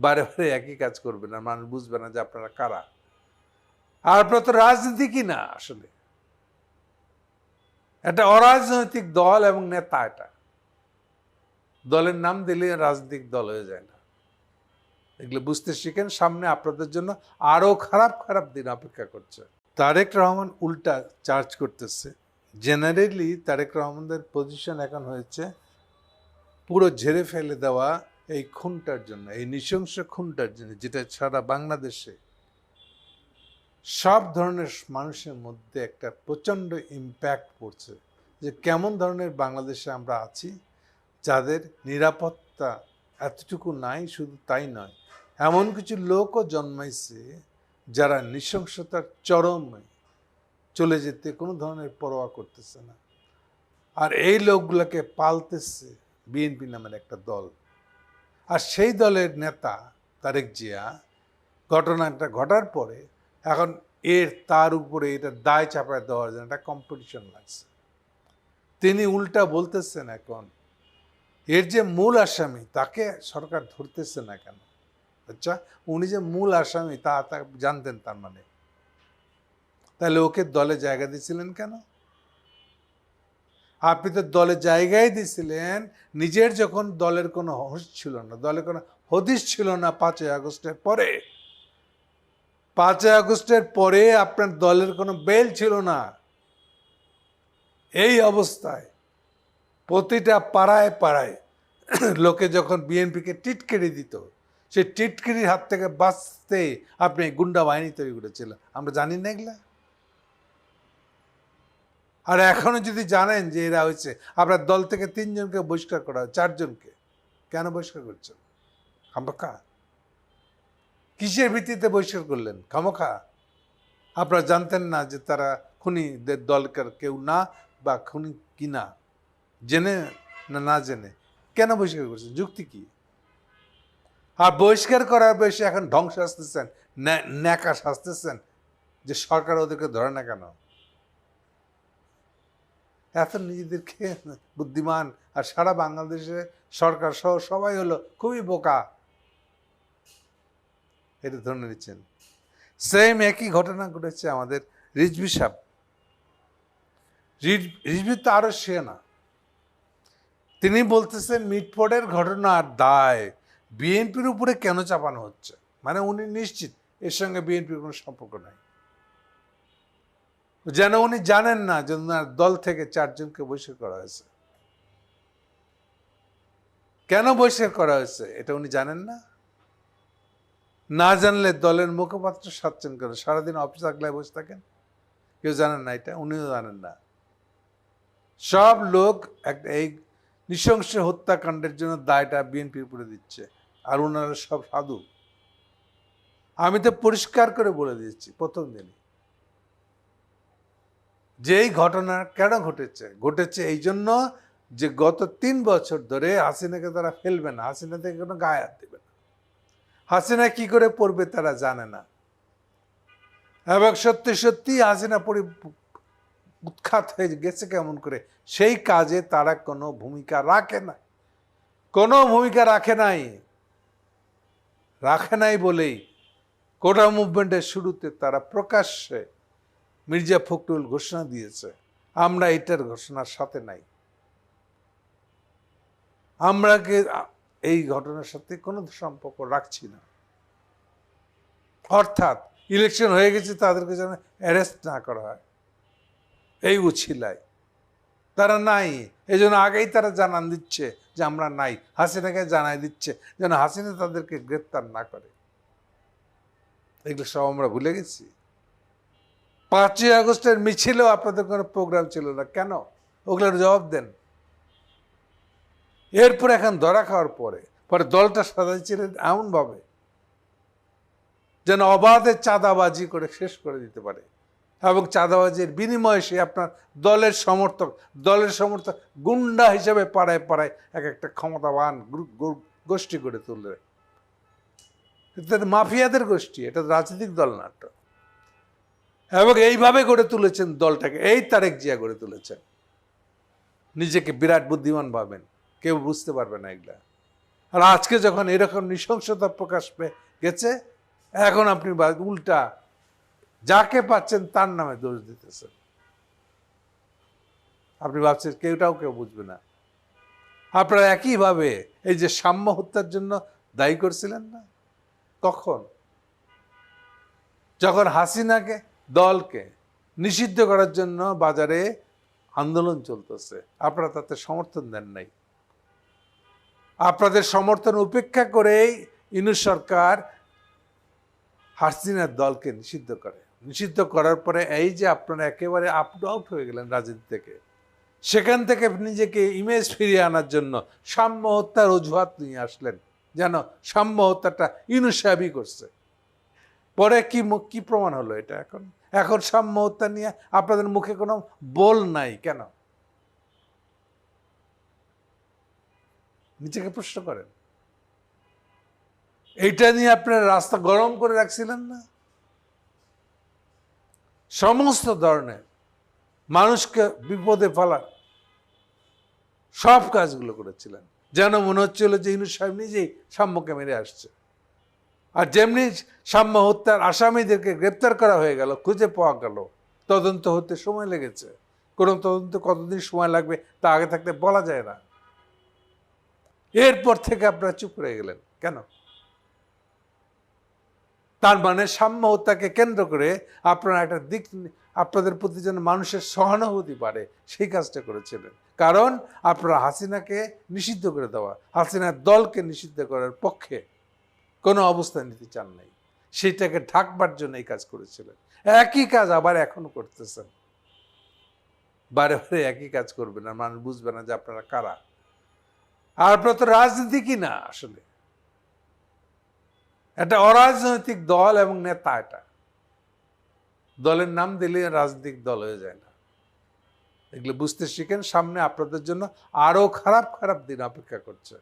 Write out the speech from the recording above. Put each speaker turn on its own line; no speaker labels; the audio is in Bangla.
বারে বারে একই কাজ করবে না, মানুষ বুঝবে না যে আপনারা কারা। আর আপনার তো রাজনীতিকই না আসলে? একটা অরাজনৈতিক দল এবং নেতা এটা। দলের নাম দিলে রাজনৈতিক দল হয়ে যায় না। এগুলো বুঝতে শিখেন, সামনে আপনাদের জন্য আরও খারাপ খারাপ দিন অপেক্ষা করছে। তারেক রহমান উল্টা চার্জ করতেছে। জেনারেলি তারেক রহমানদের পজিশন এখন হয়েছে পুরো ঝেড়ে ফেলে দেওয়া এই খুনটার জন্য, এই নৃশংস খুনটার জন্য, যেটা সারা বাংলাদেশে সব ধরনের মানুষের মধ্যে একটা প্রচণ্ড ইম্প্যাক্ট পড়ছে। যে কেমন ধরনের বাংলাদেশে আমরা আছি, যাদের নিরাপত্তা এতটুকু নাই, শুধু তাই নয়, এমন কিছু লোকও জন্মাইছে যারা নৃশংসতার চরমে চলে যেতে কোনো ধরনের পরোয়া করতেছে না। আর এই লোকগুলোকে পালতেছে বিএনপি নামের একটা দল। আর সেই দলের নেতা তারেক জিয়া ঘটনাটা ঘটার পরে এখন এর তার উপরে এটা দায় চাপায় দেওয়ার জন্য একটা কম্পিটিশন লাগছে। তিনি উল্টা বলতেছেন এখন, এর যে মূল আসামি তাকে সরকার ধরতেছে না কেন? আচ্ছা উনি যে মূল আসামি তা তা জানতেন তার মানে। তাহলে ওকে দলে জায়গা দিয়েছিলেন কেন? আপনি তো দলে জায়গায় দিয়েছিলেন নিজের যখন দলের কোনো হোস ছিল না, দলের কোনো হদিশ ছিল না পাঁচই আগস্টের পরে। পাঁচই আগস্টের পরে আপনার দলের কোনো বেল ছিল না। এই অবস্থায় প্রতিটা পাড়ায় পাড়ায় লোকে যখন বিএনপিকে টিটকেরি দিত, সেই টিটকিরির হাত থেকে বাঁচতে আপনি গুন্ডা বাহিনী তৈরি করেছিলেন আমরা জানি না এগুলা। আর এখনও যদি জানেন যে এরা হয়েছে আপনার দল থেকে তিনজনকে বহিষ্কার করা হয়, চারজনকে। কেন বহিষ্কার করছেন? খামোখা। কিসের ভিত্তিতে বহিষ্কার করলেন? খামোখা। আপনারা জানতেন না যে তারা খুনিদের দলকার কেউ না বা খুনি কি না। জেনে না না জেনে। কেন বহিষ্কার করছেন? যুক্তি কি? আর বহিষ্কার করার বয়সে এখন ধ্বংস আসতেছেন ন্যাকা সাজতেছেন যে সরকার ওদেরকে ধরে না কেন? এত নিজেদেরকে বুদ্ধিমান আর সারা বাংলাদেশে সরকার সহ সবাই হলো খুবই বোকা। এটা ধরে নিচ্ছেন। সেম একই ঘটনা ঘটেছে আমাদের রিজভি সাহেব। রিজভি তো আরও সে না। তিনি বলতেছেন, মিটফোর্ডের ঘটনার দায় বিএনপির উপরে কেন চাপানো হচ্ছে? মানে উনি নিশ্চিত এর সঙ্গে বিএনপির কোনো সম্পর্ক নাই। যেন উনি জানেন না যে ওনার দল থেকে চারজনকে বহিষ্কার করা হয়েছে। কেন বহিষ্কার করা হয়েছে এটা উনি জানেন না? না জানলে দলের মুখপাত্র সাচ্ছেন কেন সারাদিন অফিস আগলায় বসে থাকেন? কেউ জানেন না এটা, উনিও জানেন না। সব লোক একটা এই নৃশংস হত্যাকাণ্ডের জন্য দায়টা বিএনপির উপরে দিচ্ছে, আর ওনারা সব সাধু। আমি তো পরিষ্কার করে বলে দিয়েছি প্রথম দিনই। যে এই ঘটনা কেন ঘটেছে? ঘটেছে এই জন্য যে গত তিন বছর ধরে হাসিনাকে তারা ফেলবে না, হাসিনা থেকে কোনো গায়ে হাত দেবে না। হাসিনা কি করে পড়বে তারা জানে না। এবং সত্যি সত্যি হাসিনা পরি উৎখাত হয়ে গেছে কেমন করে? সেই কাজে তারা কোনো ভূমিকা রাখে না। কোনো ভূমিকা রাখে নাই। রাখে নাই বলেই কোটা মুভমেন্টের শুরুতে তারা প্রকাশ্যে মির্জা ফখরুল ঘোষণা দিয়েছে, আমরা এটার ঘোষণার সাথে নাই। আমরা এই ঘটনার সাথে কোনো সম্পর্ক রাখছি না। অর্থাৎ ইলেকশন হয়ে গেছে, তাদেরকে যেন অ্যারেস্ট না করা হয়। এই উছিলায়। তারা নাই এই জন্য আগেই তারা জানান দিচ্ছে যে আমরা নাই। হাসিনাকে জানাই দিচ্ছে যেন হাসিনা তাদেরকে গ্রেপ্তার না করে। এগুলো সব আমরা ভুলে গেছি। পাঁচই আগস্টের মিছিলেও আপনাদের কোনো প্রোগ্রাম ছিল না। কেন? ওগুলোর জবাব দেন। এরপর এখন ধরা খাওয়ার পরে পরে দলটা সাজাইছিলেন এমনভাবে, যেন অবাধে চাঁদাবাজি করে শেষ করে দিতে পারে। এবং চাঁদাবাজির বিনিময়ে সে আপনার দলের সমর্থক দলের সমর্থক গুন্ডা হিসেবে পাড়ায় পাড়ায় এক একটা ক্ষমতাবান গোষ্ঠী গড়ে তুলবে মাফিয়াদের গোষ্ঠী, এটা রাজনৈতিক দল না একটা। এবং এইভাবে গড়ে তুলেছেন দলটাকে। এই তারেক জিয়া গড়ে তুলেছেন। নিজেকে বিরাট বুদ্ধিমান ভাবেন। কেউ বুঝতে পারবে না এগুলা। আর আজকে যখন এরকম নৃশংসতা প্রকাশ পেয়ে গেছে, এখন আপনি উল্টা যাকে পাচ্ছেন তার নামে দোষ দিতেছেন। আপনি ভাবছেন কেউটাও কেউ বুঝবে না। আপনারা একইভাবে এই যে সাম্য হত্যার জন্য দায়ী করছিলেন না? কখন? যখন হাসিনাকে দলকে নিষিদ্ধ করার জন্য বাজারে আন্দোলন চলতেছে। আপনারা তাতে সমর্থন দেন নাই। আপনাদের সমর্থন উপেক্ষা করেই ইনু সরকার হাসিনার দলকে নিষিদ্ধ করে। নিষিদ্ধ করার পরে এই যে আপনারা একেবারে আপ আউট হয়ে গেলেন রাজনীতি থেকে, সেখান থেকে নিজেকে ইমেজ ফিরিয়ে আনার জন্য সাম্য হত্যার অজুহাত নিয়ে আসলেন। যেন সাম্য হত্যাটা ইনু সাহেবই করছে। পরে কি কি প্রমাণ হলো এটা এখন? এখন সাম্য হত্যা নিয়ে আপনাদের মুখে কোনো বল নাই, কেন? নিজেকে প্রশ্ন করেন। এইটা নিয়ে আপনারা রাস্তা গরম করে রাখছিলেন না? সমস্ত ধরনের মানুষকে বিপদে ফেলার সব কাজগুলো করেছিলেন। যেন মনে হচ্ছিল যে ইনু সাহেব নিজেই সাম্যকে মেরে আসছে। আর যেমনি সাম্য হত্যার আসামিদেরকে গ্রেপ্তার করা হয়ে গেল, খুঁজে পাওয়া গেল। তদন্ত হতে সময় লেগেছে। কোনো তদন্ত কতদিন সময় লাগবে তা আগে থাকতে বলা যায় না। এরপর থেকে আপনারা চুপ করে গেলেন। কেন? তার মানে সাম্য হত্যাকে কেন্দ্র করে আপনারা একটা দিক আপনাদের প্রতি যেন মানুষের সহানুভূতি পারে সেই কাজটা করেছিলেন। কারণ আপনারা হাসিনাকে নিষিদ্ধ করে দেওয়া, হাসিনার দলকে নিষিদ্ধ করার পক্ষে কোনো অবস্থান নিতে চান নাই। সেইটাকে ঢাকবার জন্য এই কাজ করেছিলেন। একই কাজ আবার এখনও করতেছেন। বারে বারে একই কাজ করবেন আর মানুষ বুঝবে না যে আপনারা কারা। আর আপনারা তো রাজনীতি কি না আসলে? একটা অরাজনৈতিক দল এবং নেতা এটা। দলের নাম দিলে রাজনৈতিক দল হয়ে যায় না। এগুলো বুঝতে শিখেন, সামনে আপনাদের জন্য আরও খারাপ খারাপ দিন অপেক্ষা করছে।